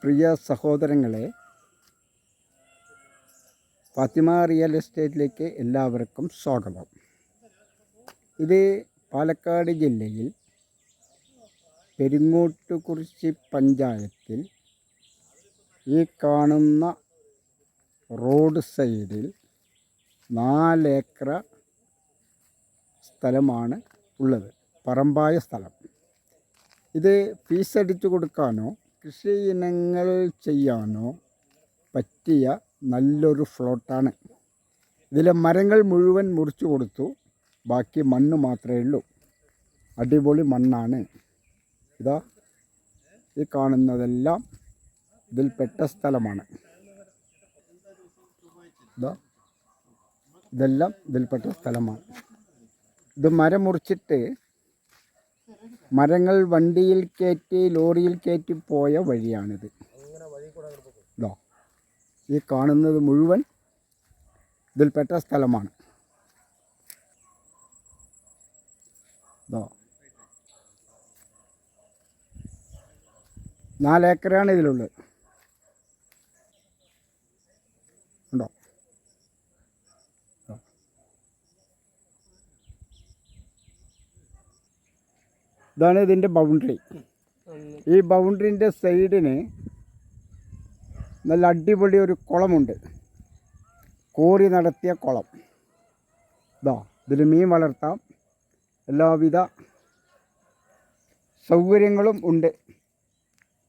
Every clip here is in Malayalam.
പ്രിയ സഹോദരങ്ങളെ ഫാത്തിമ റിയൽ എസ്റ്റേറ്റിലേക്ക് എല്ലാവർക്കും സ്വാഗതം. ഇത് പാലക്കാട് ജില്ലയിൽ പെരിങ്ങോട്ടുകുറിച്ചി പഞ്ചായത്തിൽ ഈ കാണുന്ന റോഡ് സൈഡിൽ നാലേക്കർ സ്ഥലമാണ് ഉള്ളത്. പറമ്പായ സ്ഥലം. ഇത് ഫീസ് അടിച്ചു കൊടുക്കാനോ കൃഷി ഇനങ്ങൾ ചെയ്യാനോ പറ്റിയ നല്ലൊരു ഫ്ലോട്ടാണ്. ഇതിലെ മരങ്ങൾ മുഴുവൻ മുറിച്ചു കൊടുത്തു. ബാക്കി മണ്ണ് മാത്രമേ ഉള്ളൂ. അടിപൊളി മണ്ണാണ്. ഇതാ ഈ കാണുന്നതെല്ലാം ഇതിൽപ്പെട്ട സ്ഥലമാണ്. ഇതാ ഇതെല്ലാം ഇതിൽപ്പെട്ട സ്ഥലമാണ്. ഇത് മരം മുറിച്ചിട്ട് മരങ്ങൾ വണ്ടിയിൽ കയറ്റി ലോറിയിൽ കയറ്റി പോയ വഴിയാണിത്. ഇതോ ഈ കാണുന്നത് മുഴുവൻ ഇതിൽപ്പെട്ട സ്ഥലമാണ്. ഇതോ നാലേക്കറാണ് ഇതിലുള്ളത്. ഉണ്ടോ? ഇതാണ് ഇതിന്റെ ബൗണ്ടറി ഈ ബൗണ്ടറിന്റെ സൈഡിന് നല്ല അടിപൊളി ഒരു കുളമുണ്ട്. കോറി നടത്തിയ കുളം. ഇതാ ഇതിൽ മീൻ വളർത്താം. എല്ലാവിധ സൗകര്യങ്ങളും ഉണ്ട്.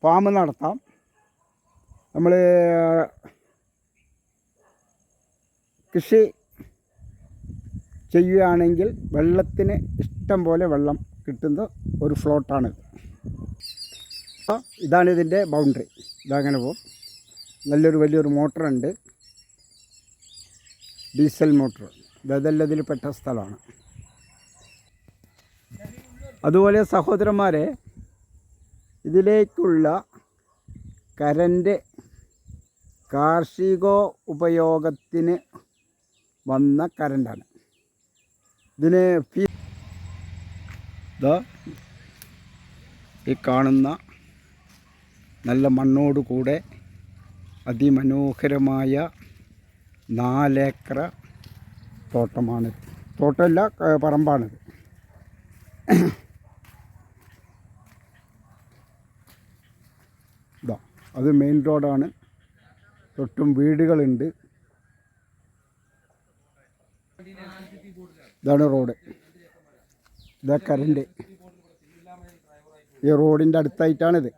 ഫാം നടത്താം. നമ്മൾ കൃഷി ചെയ്യുകയാണെങ്കിൽ വെള്ളത്തിന് ഇഷ്ടം പോലെ വെള്ളം കിട്ടുന്ന ഒരു ഫ്ലോട്ടാണ്. ഇതാണ് ഇതിന്റെ ബൗണ്ടറി. ഇതങ്ങനെ പോകും. നല്ലൊരു വലിയൊരു മോട്ടറുണ്ട്. Diesel motor. ഇതെല്ലാം ഇതിൽ പെട്ട സ്ഥലമാണ്. അതുപോലെ സഹോദരന്മാരെ ഇതിലേക്കുള്ള കരണ്ട് കാർഷിക ഉപയോഗത്തിന് വന്ന കരണ്ടാണ്. ഇതിന് ഫീ ഈ കാണുന്ന നല്ല മണ്ണോട് കൂടെ അതിമനോഹരമായ നാലേക്കർ തോട്ടമാണ്. തോട്ടമല്ല പറമ്പാണിത്. ഇതാ അത് മെയിൻ റോഡാണ്. തൊട്ടും വീടുകളുണ്ട്. ഇതാണ് റോഡ്. ഇതാ കരണ്ട്. ഈ റോഡിന്റെ അടുത്തായിട്ടാണിത്.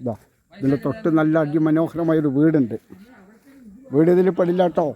ഇതാ ഇതിന്റെ തൊട്ട് നല്ല അതിമനോഹരമായൊരു വീടുണ്ട്. വീട് ഇതിൽ പെടില്ല കേട്ടോ